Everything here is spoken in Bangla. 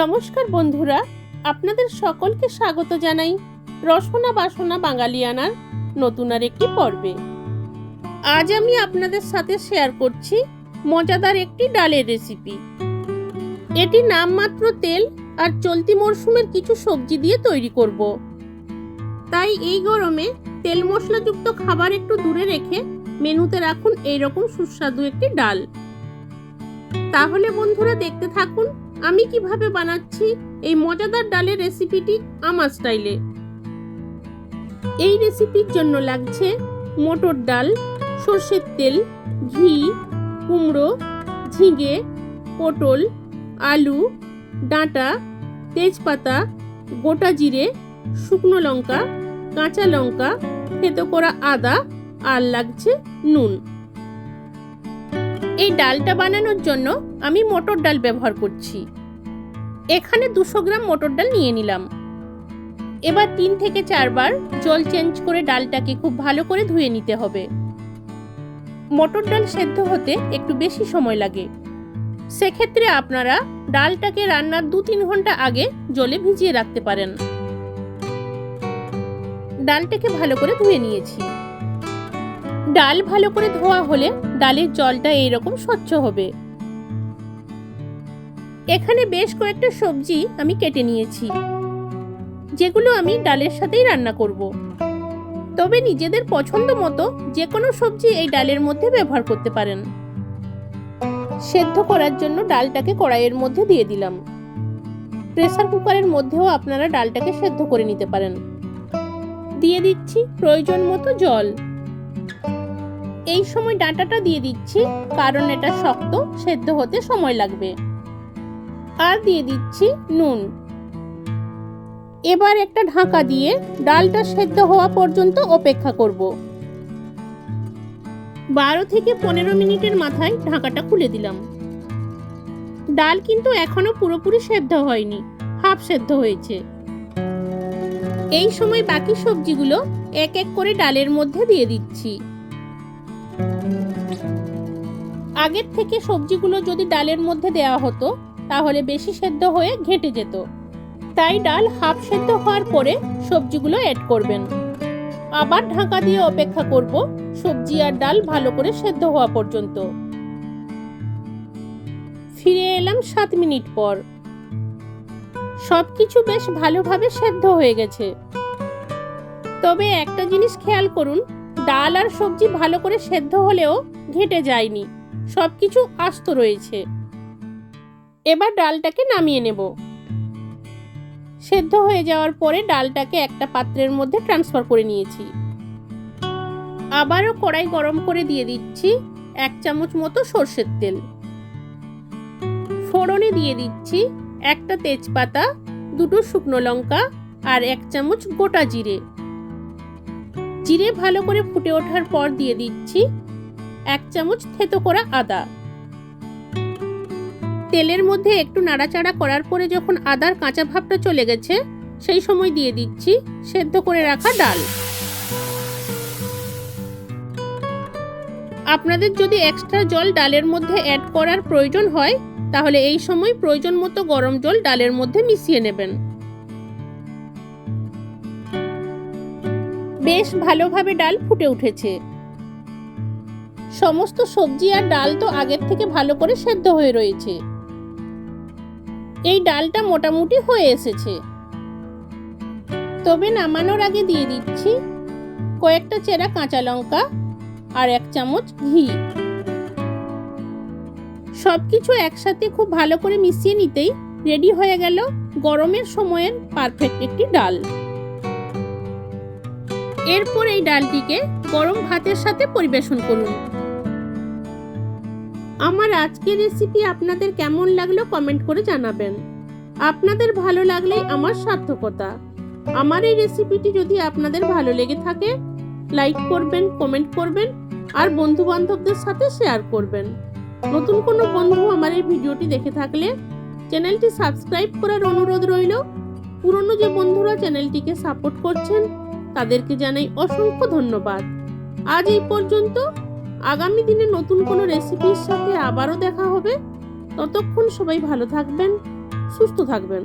নমস্কার বন্ধুরা, আপনাদের সকলকে স্বাগত জানাই রসনা বাসনা বাঙালিয়ানার নতুন আর একটি পর্বে। আজ আমি আপনাদের সাথে শেয়ার করছি মজাদার একটি ডালের রেসিপি এটি নামমাত্র তেল আর চলতি মরশুমের কিছু সবজি দিয়ে তৈরি করব। তাই এই গরমে তেল মশলাযুক্ত খাবার একটু দূরে রেখে মেনুতে রাখুন এইরকম সুস্বাদু একটি ডাল। তাহলে বন্ধুরা দেখতে থাকুন আমি কীভাবে বানাচ্ছি এই মজাদার ডালের রেসিপিটি আমার স্টাইলে। এই রেসিপির জন্য লাগছে মটর ডাল, সর্ষের তেল, ঘি, কুমড়ো, ঝিঙে, পটল, আলু, ডাঁটা, তেজপাতা, গোটা জিরে, শুকনো লঙ্কা, কাঁচা লঙ্কা, থেতো করা আদা, আর লাগছে নুন। এই ডালটা বানানোর জন্য আমি মটর ডাল ব্যবহার করছি। এখানে দুশো গ্রাম মটর ডাল নিয়ে নিলাম। এবার তিন থেকে চারবার জল চেঞ্জ করে ডালটাকে খুব ভালো করে ধুয়ে নিতে হবে। মটর ডাল সেদ্ধ হতে একটু বেশি সময় লাগে। সেক্ষেত্রে আপনারা ডালটাকে রান্নার দু তিন ঘণ্টা আগে জলে ভিজিয়ে রাখতে পারেন। ডালটাকে ভালো করে ধুয়ে নিয়েছি। ডাল ভালো করে ধোয়া হলে ডালের জলটা এইরকম স্বচ্ছ হবে। এখানে বেশ কয়েকটা সবজি আমি কেটে নিয়েছি, যেগুলো আমি ডালের সাথেই রান্না করব। তবে নিজেদের পছন্দ মতো যে কোনো সবজি এই ডালের মধ্যে ব্যবহার করতে পারেন। সেদ্ধ করার জন্য ডালটাকে কড়াইয়ের মধ্যে দিয়ে দিলাম। প্রেসার কুকারের মধ্যেও আপনারা ডালটাকে সেদ্ধ করে নিতে পারেন। দিয়ে দিচ্ছি প্রয়োজন মতো জল। এই সময় ডাঁটাটা দিয়ে দিচ্ছি, কারণ এটা শক্ত, সেদ্ধ হতে সময় লাগবে। আর দিয়ে দিচ্ছি নুন। এবার একটা ঢাকা দিয়ে ডালটা সেদ্ধ হওয়া পর্যন্ত অপেক্ষা করব। বারো থেকে পনেরো মিনিটের মাথায় ঢাকাটা খুলে দিলাম। ডাল কিন্তু এখনও পুরোপুরি সেদ্ধ হয়নি, হাফ সেদ্ধ হয়েছে। এই সময় বাকি সবজিগুলো এক এক করে ডালের মধ্যে দিয়ে দিচ্ছি। আগের থেকে সবজিগুলো যদি ডালের মধ্যে দেওয়া হতো, তাহলে বেশি সেদ্ধ হয়ে ঘেঁটে যেত। তাই ডাল হাফ সেদ্ধ হওয়ার পরে সবজিগুলো অ্যাড করবেন। আবার ঢাকা দিয়ে অপেক্ষা করব সবজি আর ডাল ভালো করে সেদ্ধ হওয়া পর্যন্ত। ফিরে এলাম সাত মিনিট পর। সবকিছু বেশ ভালোভাবে সেদ্ধ হয়ে গেছে। তবে একটা জিনিস খেয়াল করুন, ডাল আর সবজি ভালো করে সেদ্ধ হলেও ঘেটে যায়নি। সবকিছু আস্ত রয়েছে। এবার ডালটাকে নামিয়ে নেব। সেদ্ধ হয়ে যাওয়ার পরে ডালটাকে একটা পাত্রের মধ্যে ট্রান্সফার করে নিয়েছি। আবারও কড়াই গরম করে দিয়ে দিচ্ছি এক চামচ মতো সর্ষের তেল। ফোড়নে দিয়ে দিচ্ছি একটা তেজপাতা, দুটো শুকনো লঙ্কা আর এক চামচ গোটা জিরে। জিরে ভালো করে ফুটে ওঠার পর দিয়ে দিচ্ছি এক চামচ থেতো করা আদা। তেলের মধ্যে একটু নাড়াচাড়া করার পরে যখন আদার কাঁচা ভাবটা চলে গেছে, সেই সময় দিয়ে দিচ্ছি সেদ্ধ করে রাখা ডাল। আপনাদের যদি এক্সট্রা জল ডালের মধ্যে অ্যাড করার প্রয়োজন হয়, তাহলে এই সময় প্রয়োজন মতো গরম জল ডালের মধ্যে মিশিয়ে নেবেন। বেশ ভালোভাবে ডাল ফুটে উঠেছে। সমস্ত সবজি আর ডাল তো আগের থেকে ভালো করে সেদ্ধ হয়ে রয়েছে। এই ডালটা মোটামুটি হয়ে এসেছে। তবে নামানোর আগে দিয়ে দিচ্ছি কয়েকটা চেরা কাঁচা লঙ্কা আর এক চামচ ঘি। সবকিছু একসাথে খুব ভালো করে মিশিয়ে নিতেই রেডি হয়ে গেল গরমের সময়ের পারফেক্ট একটি ডাল। এরপর এই ডালটিকে গরম ভাতের সাথে পরিবেশন করুন। আমার আজকের রেসিপি আপনাদের কেমন লাগল কমেন্ট করে জানাবেন। আপনাদের ভালো লাগলেই আমার সার্থকতা। আমার এই রেসিপিটি যদি আপনাদের ভালো লেগে থাকে লাইক করবেন কমেন্ট করবেন, আর বন্ধু বান্ধবদের সাথে শেয়ার করবেন। নতুন কোনো বন্ধু আমার এই ভিডিওটি দেখে থাকলে চ্যানেলটি সাবস্ক্রাইব করার অনুরোধ রইল। পুরনো যে বন্ধুরা চ্যানেলটিকে সাপোর্ট করছেন, তাদেরকে জানাই অসংখ্য ধন্যবাদ। আজ এই পর্যন্ত আগামী দিনে নতুন কোনো রেসিপির সাথে আবারও দেখা হবে। ততক্ষণ সবাই ভালো থাকবেন, সুস্থ থাকবেন।